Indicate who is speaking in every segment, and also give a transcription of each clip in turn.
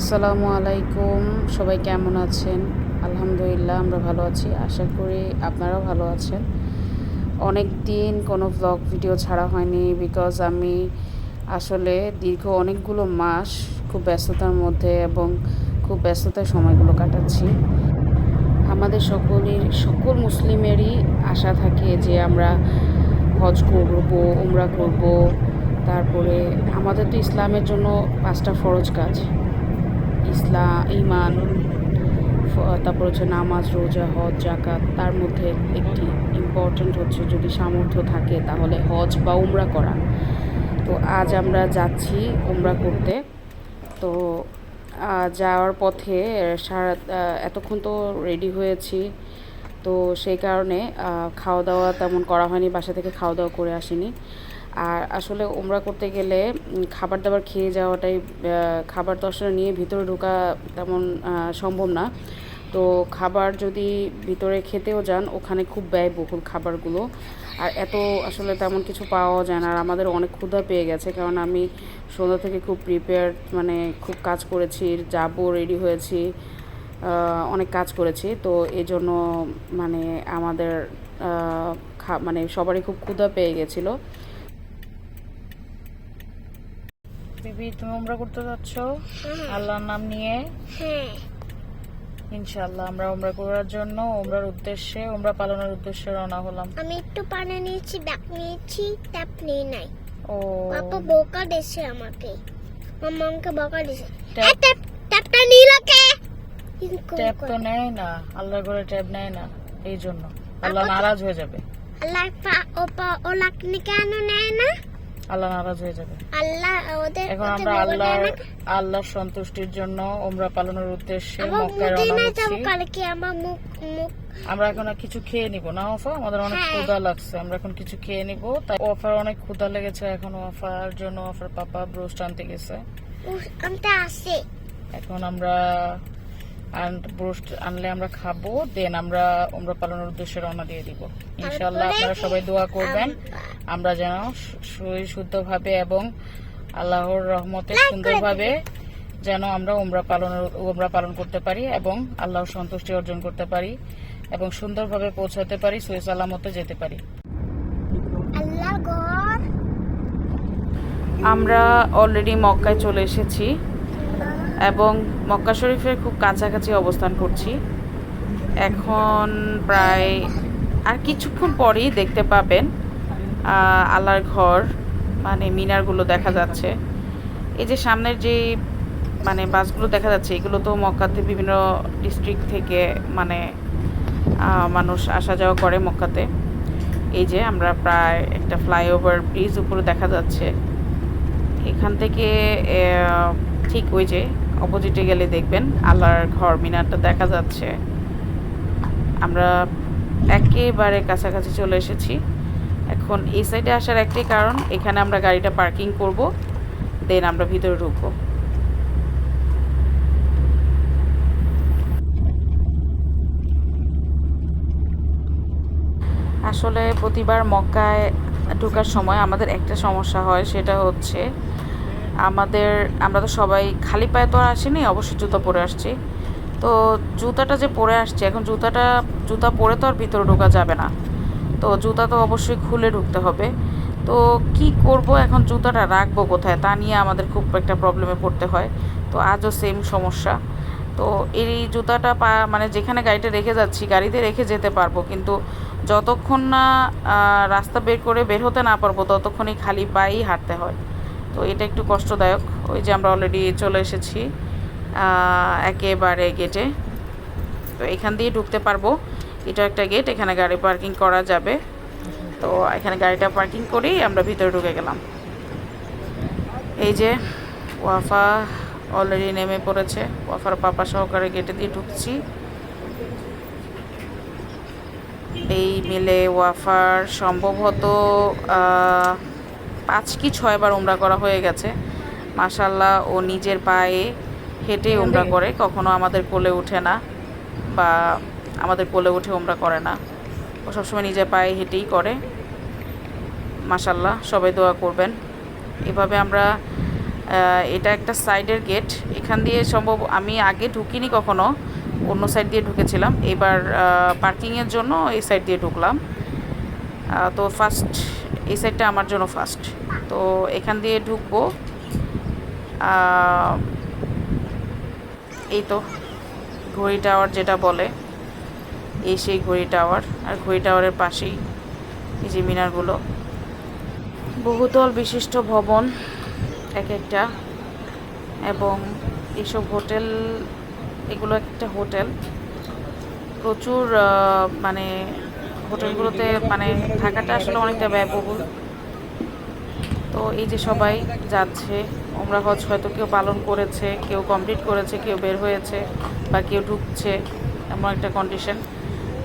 Speaker 1: আসসালামু আলাইকুম। সবাই কেমন আছেন? আলহামদুলিল্লাহ, আমরা ভালো আছি। আশা করি আপনারাও ভালো আছেন। অনেক দিন কোনো ব্লগ ভিডিও ছাড়া হয়নি বিকজ আমি আসলে দীর্ঘ অনেকগুলো মাস খুব ব্যস্ততার মধ্যে এবং খুব ব্যস্ততার সময়গুলো কাটাচ্ছি। আমাদের সকলের, সকল মুসলিমেরই আশা থাকে যে আমরা হজ করব, উমরা করব। তারপরে আমাদের তো ইসলামের জন্য পাঁচটা ফরজ কাজ। ইসলাম ইমান তারপর হচ্ছে নামাজ, রোজা, হজ জাকাত তার মধ্যে একটি ইম্পর্ট্যান্ট হচ্ছে যদি সামর্থ্য থাকে তাহলে হজ বা উমরা করা। তো আজ আমরা যাচ্ছি উমরা করতে। তো যাওয়ার পথে সারা এতক্ষণ তো রেডি হয়েছি। তো সেই কারণে খাওয়া দাওয়া তেমন করা হয়নি, বাসা থেকে খাওয়া দাওয়া করে আসিনি। আর আসলে উমরা করতে গেলে খাবার দাবার খেয়ে যাওয়াটাই খাবার তো নিয়ে ভিতরে ঢোকা তেমন সম্ভব না। তো খাবার যদি ভিতরে খেতেও যান, ওখানে খুব ব্যয়বহুল খাবারগুলো। আর এত আসলে তেমন কিছু পাওয়া যায় না। আর আমাদের অনেক ক্ষুধা পেয়ে গেছে। কারণ আমি সন্ধ্যা থেকে খুব প্রিপেয়ার মানে খুব কাজ করেছি, যাব রেডি হয়েছি অনেক কাজ করেছি। তো এই জন্য মানে আমাদের মানে সবারই খুব ক্ষুধা পেয়ে গেছিল। বিবি তুমি উমরা করতে যাচ্ছ? আল্লাহর নাম নিয়ে? ইনশাআল্লাহ আমরা উমরা করার জন্য উমরার উদ্দেশ্যে উমরা পালনের উদ্দেশ্যে রওনা হলাম।
Speaker 2: আমি একটু পানি নিয়েছি ডাক নিয়েছি ট্যাপ নিয়ে নাই।
Speaker 1: ও।
Speaker 2: পাপা বকা দিয়েছে আমাকে। মাম্মা আমাকে বকা দিয়েছে।
Speaker 1: ট্যাপ-
Speaker 2: ট্যাপটা নিল কে?
Speaker 1: ট্যাব তো। নেয় না আল্লাহর ঘরে ট্যাপ নেয় না এই জন্য। আল্লাহ নারাজ হয়ে যাবে।
Speaker 2: আল্লাহ পা- ও পা- ও লাকনি কেন নেয় না?
Speaker 1: আল্লাহ নারাজ হয়ে যাবে।
Speaker 2: আল্লাহ ওদের
Speaker 1: এখন আমরা আল্লাহর আল্লাহর সন্তুষ্টির জন্য ওমরা পালনের উদ্দেশ্যে মক্কায় রওনা হচ্ছি।
Speaker 2: আমার মুখ মুখ?
Speaker 1: আমরা এখন কিছু খেয়ে নিব না ওফা? আমাদের অনেক
Speaker 2: হ্যাঁ।
Speaker 1: ক্ষুধা লাগছে আমরা এখন কিছু খেয়ে নিব। তাই ওফার অনেক ক্ষুধা লেগেছে এখন ওফার জন্য ওফার পাপা ব্রোস্ট আনতে গেছে। এখন আমরা ব্রোস্ট আনলে আমরা খাব দেন আমরা উমরা পালনের উদ্দেশ্যে রওনা দিয়ে দিব। ইনশাআল্লাহ
Speaker 2: তারপরে
Speaker 1: আপনারা সবাই দোয়া করবেন। আমরা যেন শুদ্ধভাবে এবং আল্লাহর রহমতে সুন্দরভাবে যেন আমরা উমরা পালনের উমরা পালন করতে পারি এবং আল্লাহর সন্তুষ্টি অর্জন করতে পারি এবং সুন্দরভাবে পৌঁছাতে পারি সই সালামতে যেতে পারি। আমরা অলরেডি মক্কায় চলে এসেছি। এবং মক্কা শরীফের খুব কাছাকাছি অবস্থান করছি। এখন প্রায় আর কিছুক্ষণ পরেই দেখতে পাবেন আল্লাহর ঘর মানে মিনারগুলো দেখা যাচ্ছে। এই যে সামনের যে মানে বাসগুলো দেখা যাচ্ছে, এগুলো তো মক্কাতে বিভিন্ন ডিস্ট্রিক্ট থেকে মানে মানুষ আসা যাওয়া করে মক্কাতে। এই যে আমরা প্রায় একটা ফ্লাইওভার ব্রিজ উপরে দেখা যাচ্ছে। এখান থেকে ঠিক ওই যে অপোজিটে গেলে দেখবেন আল্লাহর ঘর, মিনারটা দেখা যাচ্ছে। আমরা একেবারে কাছাকাছি চলে এসেছি। এখন এই সাইডে আসার একটাই কারণ, এখানে আমরা গাড়িটা পার্কিং করব দেন আমরা ভিতরে ঢুকবো। আসলে প্রতিবার মক্কায় ঢোকার সময় আমাদের একটা সমস্যা হয়, সেটা হচ্ছে আমাদের, আমরা তো সবাই খালি পায়ে তো আর আসিনি, অবশ্যই জুতো পরে আসছি। তো জুতাটা যে পরে আসছে, এখন জুতাটা, জুতা পরে তো আর ভিতরে ঢোকা যাবে না। তো জুতা তো অবশ্যই খুলে ঢুকতে হবে। তো কি করব এখন? জুতাটা রাখব কোথায়? তা নিয়ে আমাদের খুব একটা প্রবলেমে পড়তে হয়। তো আজও সেম সমস্যা। তো এই জুতাটা পা মানে যেখানে গাড়িটা রেখে যাচ্ছি, গাড়িতে রেখে যেতে পারব। কিন্তু যতক্ষণ না রাস্তা বের করে বের হতে না পারব, ততক্ষণই খালি পায়েই হাঁটতে হয়। তো এটা একটু কষ্টদায়ক। ওই যে আমরা অলরেডি চলে এসেছি একেবারে গেটে তো এখান দিয়ে ঢুকতে পারব। এটা একটা গেট এখানে গাড়ি পার্কিং করা যাবে। তো এখানে গাড়িটা পার্কিং করেই আমরা ভিতরে ঢুকে গেলাম। এই যে ওয়াফা অলরেডি নেমে পড়েছে। ওয়াফার পাপা সহকারে গেটে দিয়ে ঢুকছি। এই মিলে ওয়াফার সম্ভবত পাঁচ কি ছয়বার উমরা করা হয়ে গেছে। মাসাল্লাহ ও নিজের পায়ে হেঁটে উমরা করে কখনো আমাদের কোলে ওঠে না বা আমাদের কোলে উঠে উমরা করে না। ও সবসময় নিজের পায়ে হেঁটেই করে। মাসাল্লাহ সবাই দোয়া করবেন। এভাবে আমরা এটা একটা সাইডের গেট। এখান দিয়ে সম্ভব আমি আগে ঢুকিনি কখনো অন্য সাইড দিয়ে ঢুকেছিলাম। এবার পার্কিংয়ের জন্য এই সাইড দিয়ে ঢুকলাম। তো ফার্স্ট এই সাইডটা আমার জন্য ফার্স্ট তো এখান দিয়ে ঢুকবো। এই তো, ঘড়ি টাওয়ার যেটা বলে, এই সেই ঘড়ি টাওয়ার আর ঘড়ি টাওয়ারের পাশেই এই যে মিনারগুলো বহুতল বিশিষ্ট ভবন, এক একটা, এবং এইসব হোটেল, এগুলো একটা হোটেল। প্রচুর মানে হোটেলগুলোতে মানে থাকাটা আসলে অনেকটা ব্যয়বহুল। তো এই যে সবাই যাচ্ছে ওমরা হজ হয়তো কেউ পালন করেছে, কেউ কমপ্লিট করেছে, কেউ বের হয়েছে বা কেউ ঢুকছে, এমন একটা কন্ডিশন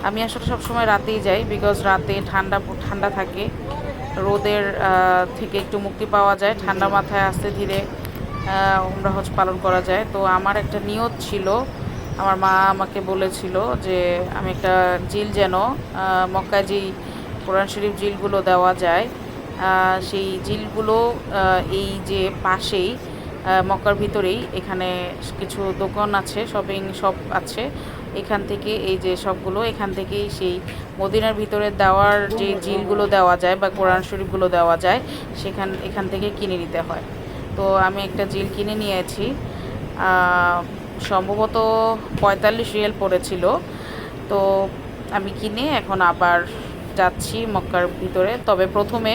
Speaker 1: আমি আসলে সবসময় রাতেই যাই বিকজ রাতে ঠান্ডা ঠান্ডা থাকে। রোদের থেকে একটু মুক্তি পাওয়া যায়, ঠান্ডা মাথায় আস্তে ধীরে ওমরা হজ পালন করা যায়। তো আমার একটা নিয়ত ছিল আমার মা আমাকে বলেছিল যে আমি একটা জিল যেন আহ, মক্কায় যেই কোরআন শরীফ জিলগুলো দেওয়া যায় সেই জিলগুলো এই যে পাশেই মক্কার ভিতরেই এখানে কিছু দোকান আছে শপিং শপ আছে। এখান থেকে এই যে সবগুলো এখান থেকেই সেই মদিনার ভিতরে দেওয়ার যে জিলগুলো দেওয়া যায় বা কোরআন শরীফগুলো দেওয়া যায় সেখান এখান থেকে কিনে নিতে হয়। তো আমি একটা জিল কিনে নিয়েছি সম্ভবত পঁয়তাল্লিশ রিয়েল পড়েছিল। তো আমি কিনে এখন আবার যাচ্ছি মক্কার ভিতরে। তবে প্রথমে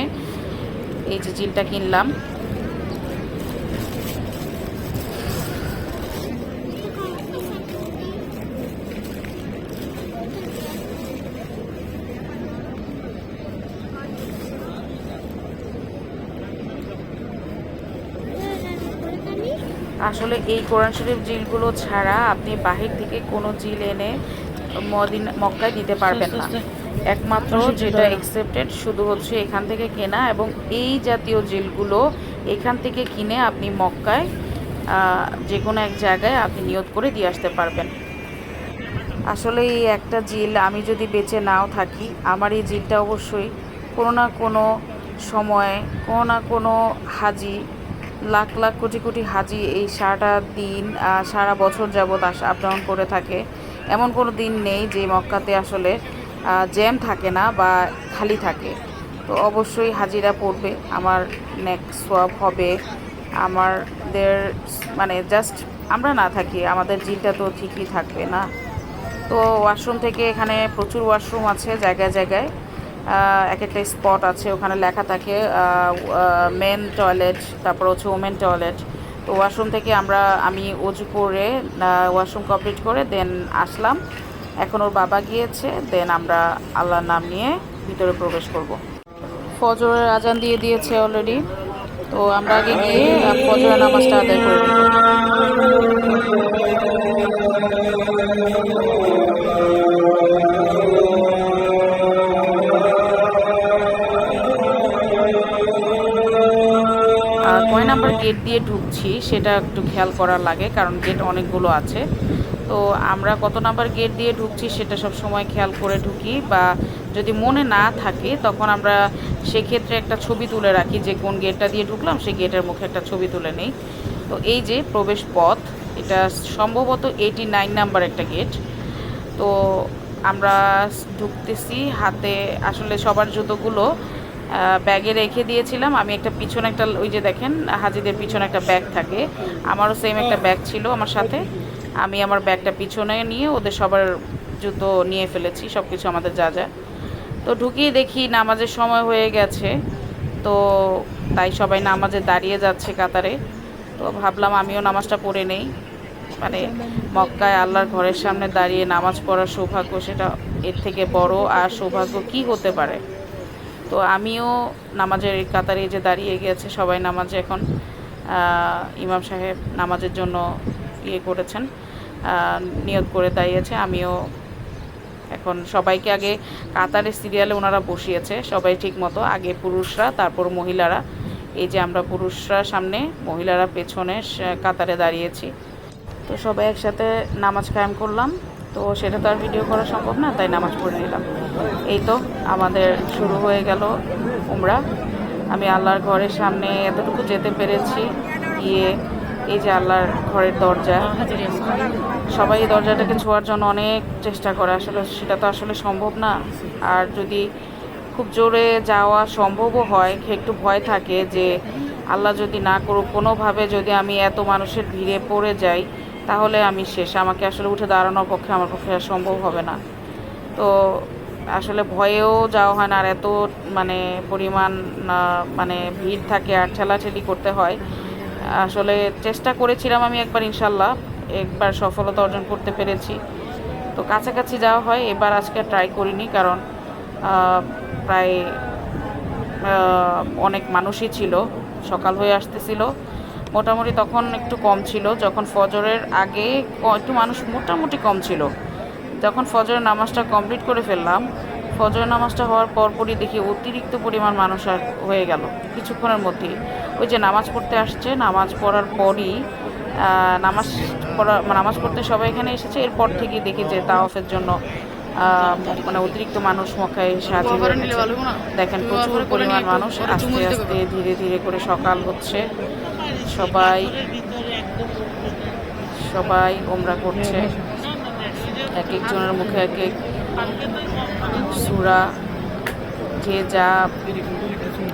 Speaker 1: এই যে জিলটা কিনলাম আসলে এই কোরআন শরীফ জিলগুলো ছাড়া আপনি বাহির থেকে কোনো জিল এনে মদিন মক্কায় দিতে পারবেন না। একমাত্র যেটা একসেপ্টেড শুধু হচ্ছে এখান থেকে কেনা এবং এই জাতীয় জিলগুলো এখান থেকে কিনে আপনি মক্কায় যে কোনো এক জায়গায় আপনি নিয়োগ করে দিয়ে আসতে পারবেন। আসলে এই একটা জিল আমি যদি বেঁচে নাও থাকি আমার এই জিলটা অবশ্যই কোনো না কোনো সময়ে কোনো না কোনো হাজি লাখ লাখ কোটি কোটি হাজি এই সারাটা দিন সারা বছর যাবৎ আস আপ ডাউন করে থাকে। এমন কোনো দিন নেই যে মক্কাতে আসলে জ্যাম থাকে না বা খালি থাকে। তো অবশ্যই হাজিরা পড়বে। আমার নেক সোয়াব হবে। আমাদের মানে জাস্ট আমরা না থাকি, আমাদের জিলটা তো ঠিকই থাকবে না। তো ওয়াশরুম থেকে এখানে প্রচুর ওয়াশরুম আছে জায়গায় জায়গায়। এক একটা স্পট আছে, ওখানে লেখা থাকে মেন টয়লেট তারপর হচ্ছে ওমেন টয়লেট তো ওয়াশরুম থেকে আমরা, আমি অজু করে ওয়াশরুম কমপ্লিট করে দেন আসলাম। এখন ওর বাবা গিয়েছে দেন আমরা আল্লাহর নাম নিয়ে ভিতরে প্রবেশ করব। ফজরের আজান দিয়ে দিয়েছে অলরেডি তো আমরা আগে গিয়ে ফজরের নামাজটা আদায় করে নাম্বার গেট দিয়ে ঢুকছি, সেটা একটু খেয়াল করার লাগে, কারণ গেট অনেকগুলো আছে। তো আমরা কত নাম্বার গেট দিয়ে ঢুকছি, সেটা সব সময় খেয়াল করে ঢুকি বা যদি মনে না থাকে, তখন আমরা সেক্ষেত্রে একটা ছবি তুলে রাখি যে কোন গেটটা দিয়ে ঢুকলাম, সেই গেটের মুখে একটা ছবি তুলে নেই। তো এই যে প্রবেশ পথ, এটা সম্ভবত এইটি নাইন নাম্বার একটা গেট তো আমরা ঢুকতেছি, হাতে আসলে সবার জুতোগুলো ব্যাগে রেখে দিয়েছিলাম। আমি একটা পিছনে একটা ওই যে দেখেন হাজিদের পিছনে একটা ব্যাগ থাকে। আমারও সেম একটা ব্যাগ ছিল আমার সাথে। আমি আমার ব্যাগটা পিছনে নিয়ে ওদের সবার জুতো নিয়ে ফেলেছি সব কিছু আমাদের যা যা। তো ঢুকিয়ে দেখি নামাজের সময় হয়ে গেছে। তো তাই সবাই নামাজে দাঁড়িয়ে যাচ্ছে কাতারে। তো ভাবলাম আমিও নামাজটা পড়ে নেই। মানে মক্কায় আল্লাহর ঘরের সামনে দাঁড়িয়ে নামাজ পড়ার সৌভাগ্য সেটা এর থেকে বড়। আর সৌভাগ্য কি হতে পারে? তো আমিও নামাজের কাতারে যে দাঁড়িয়ে গেছে সবাই নামাজে এখন ইমাম সাহেব নামাজের জন্য ইয়ে করেছেন নিয়ত করে দাঁড়িয়েছে। আমিও এখন সবাইকে আগে কাতারের সিরিয়ালে ওনারা বসিয়েছে, সবাই ঠিক মতো। আগে পুরুষরা, তারপর মহিলারা। এই যে আমরা পুরুষরা সামনে, মহিলারা পেছনে কাতারে দাঁড়িয়েছি। তো সবাই একসাথে নামাজ কায়েম করলাম। তো সেটা তো আর ভিডিও করা সম্ভব না, তাই নামাজ পড়ে নিলাম। এই তো আমাদের শুরু হয়ে গেল উমরা। আমি আল্লাহর ঘরের সামনে এতটুকু যেতে পেরেছি, গিয়ে এই যে আল্লাহর ঘরের দরজা, সবাই এই দরজাটাকে ছোঁয়ার জন্য অনেক চেষ্টা করে। আসলে সেটা তো আসলে সম্ভব না। আর যদি খুব জোরে যাওয়া সম্ভবও হয়, একটু ভয় থাকে যে আল্লাহ যদি না করুক, কোনোভাবে যদি আমি এত মানুষের ভিড়ে পড়ে যাই তাহলে আমি শেষ আমাকে আসলে উঠে দাঁড়ানোর পক্ষে আমার পক্ষে সম্ভব হবে না। তো আসলে ভয়েও যাওয়া হয় না আর এত মানে পরিমাণ মানে ভিড় থাকে আর ঠেলাঠেলি করতে হয়। আসলে চেষ্টা করেছিলাম আমি একবার ইনশাল্লাহ, একবার সফলতা অর্জন করতে পেরেছি। তো কাছাকাছি যাওয়া হয়, এবার আজকে ট্রাই করিনি কারণ প্রায় অনেক মানুষই ছিল, সকাল হয়ে আসতেছিল। মোটামুটি তখন একটু কম ছিল, যখন ফজরের আগে একটু মানুষ মোটামুটি কম ছিল। যখন ফজরের নামাজটা কমপ্লিট করে ফেললাম, ফজরের নামাজটা হওয়ার পরপরই দেখি অতিরিক্ত পরিমাণ মানুষ আর হয়ে গেল কিছুক্ষণের মধ্যেই। ওই যে নামাজ পড়তে আসছে, নামাজ পড়ার পরই নামাজ পড়া, নামাজ পড়তে সবাই এখানে এসেছে, এরপর থেকেই দেখি যে তাওয়াফের জন্য মানে অতিরিক্ত মানুষ মক্কায় হয়ে গেছে। দেখেন প্রচুর পরিমাণ মানুষ আস্তে আস্তে ধীরে ধীরে করে সকাল হচ্ছে। সবাই সবাই ওমরা করছে। এক একজনের মুখে এক এক সুরা যে যা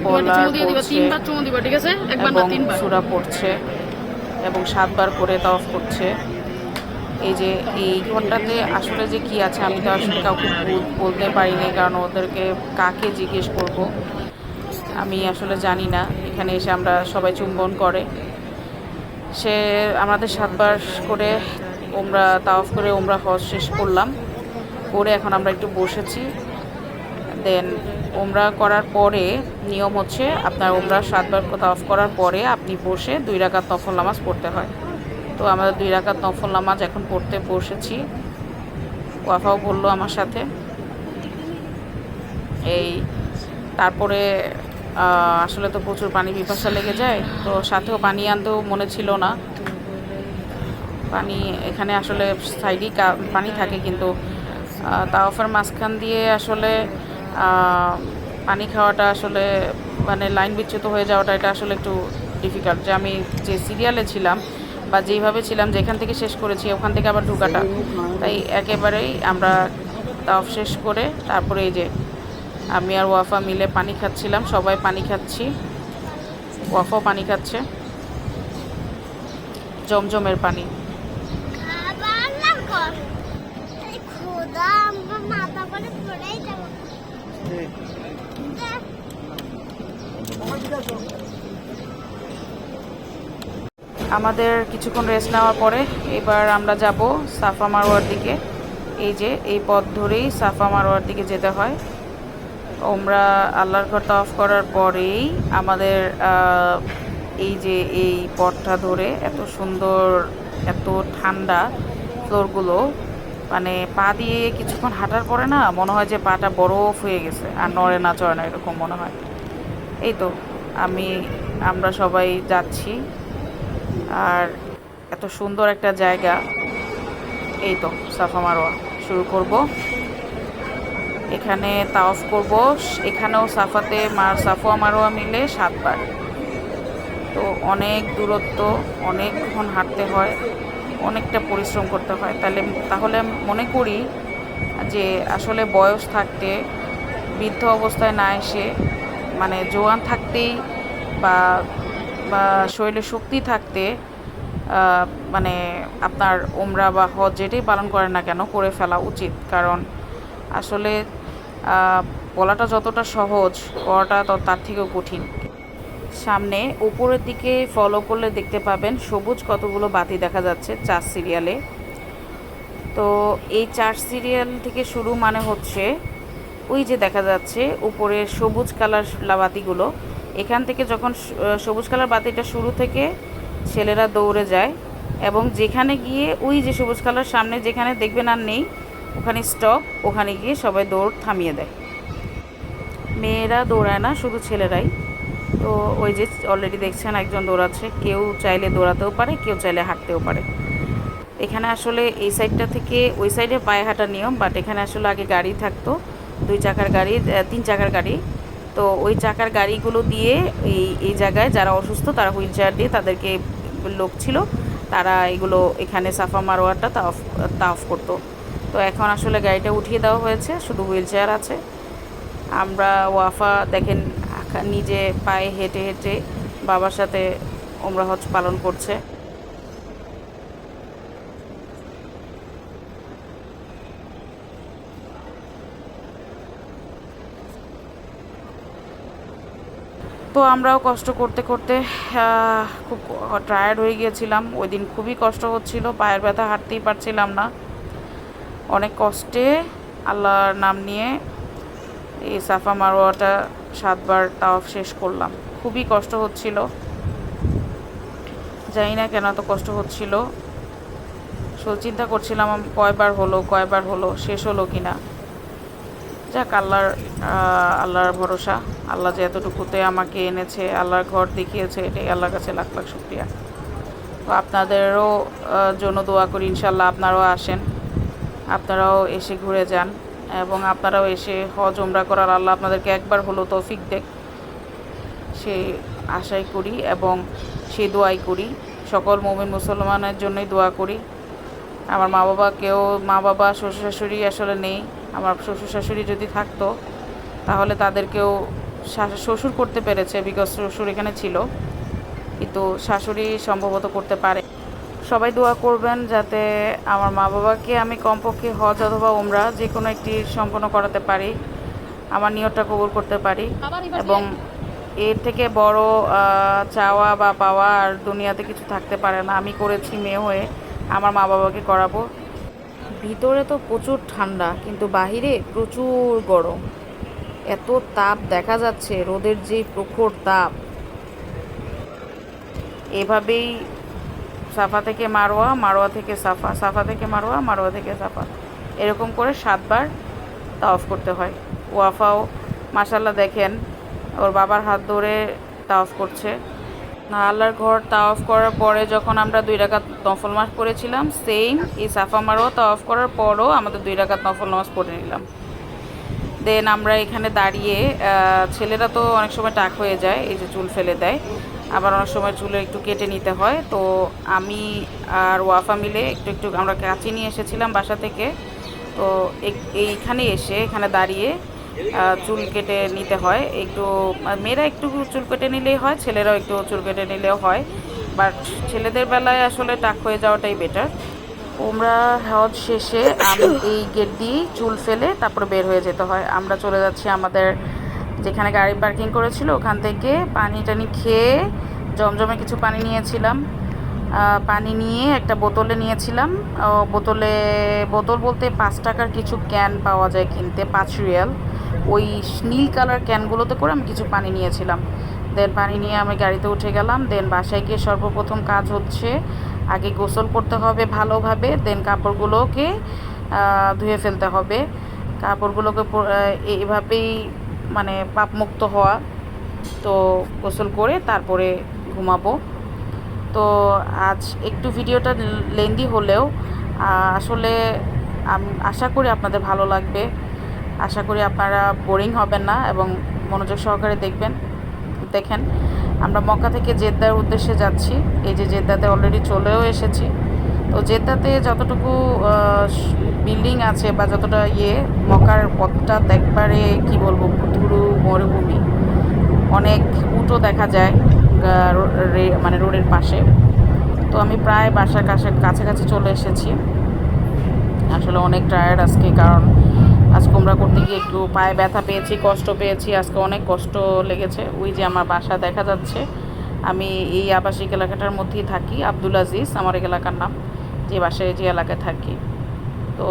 Speaker 1: বলার সুরা পড়ছে এবং সাতবার করে তফ করছে। এই যে এই ঘরটাতে আসলে যে কি আছে, আমি তো আসলে কাউকে বল- বলতে পারিনি কারণ ওদেরকে কাকে জিজ্ঞেস করব? আমি আসলে জানি না। এখানে এসে আমরা সবাই চুম্বন করে। সে আমাদের সাতবার করে ওমরা, তাওয়াফ করে ওমরা হজ শেষ করলাম। করে এখন আমরা একটু বসেছি। দেন ওমরা করার পরে নিয়ম হচ্ছে, আপনার ওমরা সাতবার তাওয়াফ করার পরে আপনি বসে দুই রাকাত নফল নামাজ পড়তে হয়। তো আমাদের দুই রাকাত নফল নামাজ এখন পড়তে বসেছি। ওয়াফাও বলল আমার সাথে। এই তারপরে আসলে তো প্রচুর পানি পিপাসা লেগে যায় তো সাথেও পানি আনতেও মনে ছিল না। পানি এখানে আসলে সাইডেই পানি থাকে কিন্তু আহ, তাওয়াফের মাঝখান দিয়ে আসলে পানি খাওয়াটা আসলে মানে লাইন বিচ্যুত হয়ে যাওয়াটা এটা আসলে একটু ডিফিকাল্ট যে আমি যে সিরিয়ালে ছিলাম বা যেইভাবে ছিলাম, যেখান থেকে শেষ করেছি, ওখান থেকে আবার ঢুকাটা। তাই একেবারেই আমরা তাওয়াফ শেষ করে তারপরে এই যে আমি আর ওয়াফা মিলে পানি খাচ্ছিলাম, সবাই পানি খাচ্ছি। ওয়াফাও পানি খাচ্ছে। জমজমের পানি।
Speaker 2: মাথা
Speaker 1: আমাদের কিছুক্ষণ রেস্ট নেওয়ার পরে এবার আমরা যাব সাফা মারোয়ার দিকে। এই যে, এই পথ ধরেই সাফা মারোয়ার দিকে যেতে হয়। ওমরা আল্লাহর ঘর অফ করার পরেই আমাদের এই যে, এই পথটা ধরে এত সুন্দর, এত ঠান্ডা ফ্লোরগুলো মানে পা দিয়ে কিছুক্ষণ হাঁটার পরে না মনে হয় যে পাটা বরফ হয়ে গেছে, আর নড়ে না চড়ে না, এরকম মনে হয়। এই তো, আমি, আমরা সবাই যাচ্ছি। আর এত সুন্দর একটা জায়গা। এই তো, সাফা মারোয়া। শুরু করব। এখানে তাওয়াফ করব। এখানেও সাফাতে মার, সাফোয়া মারোয়া মিলে সাতবার। তো অনেক দূরত্ব অনেকক্ষণ হাঁটতে হয়, অনেকটা পরিশ্রম করতে হয়। তাহলে তাহলে মনে করি যে আসলে বয়স থাকতে, বৃদ্ধ অবস্থায় না এসে মানে জোয়ান থাকতেই বা শরীরে শক্তি থাকতে মানে আপনার ওমরা বা হজ যেটাই পালন করেন না কেন করে ফেলা উচিত। কারণ আসলে বলাটা যতটা সহজ, করাটা তার থেকেও কঠিন। সামনে উপরের দিকে ফলো করলে দেখতে পাবেন সবুজ কতগুলো বাতি দেখা যাচ্ছে চার সিরিয়ালে। তো এই চার সিরিয়াল থেকে শুরু মানে হচ্ছে, ওই যে দেখা যাচ্ছে উপরে সবুজ কালার বাতিগুলো এখান থেকে যখন সবুজ কালার বাতিটা শুরু থেকে ছেলেরা দৌড়ে যায় এবং যেখানে গিয়ে ওই যে সবুজ কালার সামনে যেখানে দেখবেন আর নেই, ওখানে স্টপ ওখানে গিয়ে সবাই দৌড় থামিয়ে দেয়। মেয়েরা দৌড়ায় না, শুধু ছেলেরাই। তো ওই যে অলরেডি দেখছেন একজন দৌড়াচ্ছে, কেউ চাইলে দৌড়াতেও পারে, কেউ চাইলে হাঁটতেও পারে। এখানে আসলে এই সাইডটা থেকে ওই সাইডে পায়ে হাঁটার নিয়ম বাট এখানে আসলে আগে গাড়ি থাকতো, দুই চাকার গাড়ি তিন চাকার গাড়ি। তো ওই চাকার গাড়িগুলো দিয়ে এই এই জায়গায় যারা অসুস্থ, তারা হুইল চেয়ার দিয়ে তাদেরকে লোক ছিল, তারা এগুলো এখানে সাফা মারোয়াটা তাফ তাফ করতো। তো এখন আসলে গাড়িটা উঠিয়ে দেওয়া হয়েছে, শুধু হুইল চেয়ার আছে। আমরা ওয়াফা দেখেন নিজে পায়ে হেঁটে হেঁটে বাবার সাথে ওমরা হজ পালন করছে। তো আমরাও কষ্ট করতে করতে খুব টায়ার্ড হয়ে গিয়েছিলাম। ওই দিন খুবই কষ্ট হচ্ছিল, পায়ের ব্যথা হাঁটতেই পারছিলাম না। অনেক কষ্টে আল্লাহর নাম নিয়ে এই সাফা মারোয়াটা সাতবার তাওয়াফ শেষ করলাম। খুবই কষ্ট হচ্ছিল। জানি না কেন এত কষ্ট হচ্ছিল। শুধু চিন্তা করছিলাম আম- কয়বার হলো কয়বার হলো, শেষ হলো কি না যাক, আল্লাহর আল্লাহর ভরসা। আল্লাহ যে এতটুকুতে আমাকে এনেছে, আল্লাহর ঘর দেখিয়েছে, এটাই আল্লাহর কাছে লাখ লাখ শুক্রিয়া। তো আপনাদেরও জন্য দোয়া করি ইনশাল্লাহ আপনারাও আসেন, আপনারাও এসে ঘুরে যান, এবং আপনারাও এসে হজ ওমরা করার আল্লাহ আপনাদেরকে একবার হলো তৌফিক দেখ সেই আশাই করি এবং সেই দোয়াই করি। সকল মমিন মুসলমানের জন্যই দোয়া করি। আমার মা বাবাকেও মা বাবা শ্বশুর শাশুড়ি আসলে নেই। আমার শ্বশুর শাশুড়ি যদি থাকতো তাহলে তাদেরকেও শ্বশুর করতে পেরেছে বিকজ শ্বশুর এখানে ছিল। কিন্তু শাশুড়ি সম্ভবত করতে পারে। সবাই দোয়া করবেন যাতে আমার মা বাবাকে আমি কমপক্ষে হজ অথবা ওমরা যে কোনো একটি সম্পন্ন করাতে পারি আমার নিয়তটা কবুল করতে পারি এবং এর থেকে বড় চাওয়া বা পাওয়া আর দুনিয়াতে কিছু থাকতে পারে না। আমি করেছি মেয়ে হয়ে আমার মা বাবাকে করাবো। ভিতরে তো প্রচুর ঠান্ডা, কিন্তু বাহিরে প্রচুর গরম। এত তাপ দেখা যাচ্ছে, রোদের যে প্রখর তাপ। এভাবেই সাফা থেকে মারোয়া মারোয়া থেকে সাফা সাফা থেকে মারোয়া মারোয়া থেকে সাফা। এরকম করে সাতবার তাওয়াফ করতে হয়। ওয়াফাও মাসাল্লাহ দেখেন, ওর বাবার হাত ধরে তাওয়াফ করছে। আল্লাহর ঘর তাওয়াফ করার পরে যখন আমরা দুই রাকাত নফল নামাজ পড়েছিলাম সেম এই সাফা মারোয়া তাওয়াফ করার পরও আমাদের দুই রাকাত নফল নামাজ পড়ে নিলাম। দেন আমরা এখানে দাঁড়িয়ে ছেলেরা তো অনেক সময় টাক হয়ে যায়, এই যে চুল ফেলে দেয়। আবার অনেক সময় চুলে একটু কেটে নিতে হয়। তো আমি আর ওয়াফা মিলে একটু একটু আমরা কাঁচি নিয়ে এসেছিলাম বাসা থেকে। তো এই- এইখানে এসে এখানে দাঁড়িয়ে চুল কেটে নিতে হয়। একটু মেয়েরা একটু চুল কেটে নিলেই হয়, ছেলেরাও একটু চুল কেটে নিলেও হয়। বাট ছেলেদের বেলায় আসলে টাক হয়ে যাওয়াটাই বেটার ওমরা হজ শেষে আমি, এই গেট দিয়েই চুল ফেলে তারপরে বের হয়ে যেতে হয়। আমরা চলে যাচ্ছি আমাদের যেখানে গাড়ি পার্কিং করেছিল, ওখান থেকে পানি টানি খেয়ে জমজমে কিছু পানি নিয়েছিলাম। পানি নিয়ে একটা বোতলে নিয়েছিলাম। বোতলে, বোতল বলতে পাঁচ টাকার কিছু ক্যান পাওয়া যায় কিনতে, পাঁচ রিয়াল। ওই নীল কালার ক্যানগুলোতে করে আমি কিছু পানি নিয়েছিলাম। দেন পানি নিয়ে আমি গাড়িতে উঠে গেলাম। দেন বাসায় গিয়ে সর্বপ্রথম কাজ হচ্ছে আগে গোসল করতে হবে ভালোভাবে দেন কাপড়গুলোকে ধুয়ে ফেলতে হবে। কাপড়গুলোকে এইভাবেই মানে পাপমুক্ত হওয়া। তো গোসল করে তারপরে ঘুমাবো। তো আজ একটু ভিডিওটা লেন্দি হলেও আসলে আশা করি আপনাদের ভালো লাগবে। আশা করি আপনারা বোরিং হবেন না এবং মনোযোগ সহকারে দেখবেন, দেখেন। আমরা মক্কা থেকে জেদ্দার উদ্দেশ্যে যাচ্ছি। এই যে জেদ্দাতে অলরেডি চলেও এসেছি। তো জেদ্দাতে যতটুকু বিল্ডিং আছে বা যতটা ইয়ে মকার পথটা একবারে কি বলব, ধুরু মরুভূমি। অনেক উটো দেখা যায় মানে রোডের পাশে। তো আমি প্রায় বাসার কাছে, কাছাকাছি চলে এসেছি। আসলে অনেক টায়ার্ড আজকে কারণ আজকে আমরা করতে গিয়ে একটু পায়ে ব্যথা পেয়েছি, কষ্ট পেয়েছি, আজকে অনেক কষ্ট লেগেছে। ওই যে আমার বাসা দেখা যাচ্ছে। আমি এই আবাসিক এলাকাটার মধ্যেই থাকি, আব্দুল আজিজ আমার এলাকার নাম, যে বাসায়, যে এলাকায় থাকি। তো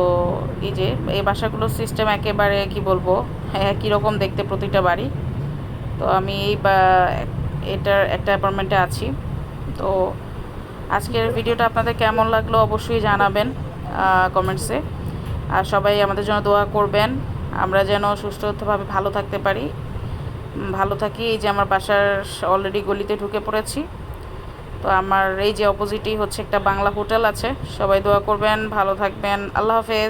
Speaker 1: এই যে, এই বাসাগুলোর সিস্টেম একেবারে কি বলব হ্যাঁ কীরকম দেখতে প্রতিটা বাড়ি। তো আমি এই বা, এটার একটা অ্যাপার্টমেন্টে আছি। তো আজকের ভিডিওটা আপনাদের কেমন লাগল অবশ্যই জানাবেন কমেন্টসে আর সবাই আমাদের জন্য দোয়া করবেন। আমরা যেন সুস্থভাবে ভালো থাকতে পারি। ভালো থাকি, এই যে আমার বাসার অলরেডি গলিতে ঢুকে পড়েছি। তো আমার এই যে অপোজিটই হচ্ছে একটা বাংলা হোটেল আছে। সবাই দোয়া করবেন, ভালো থাকবেন। আল্লাহ হাফেজ।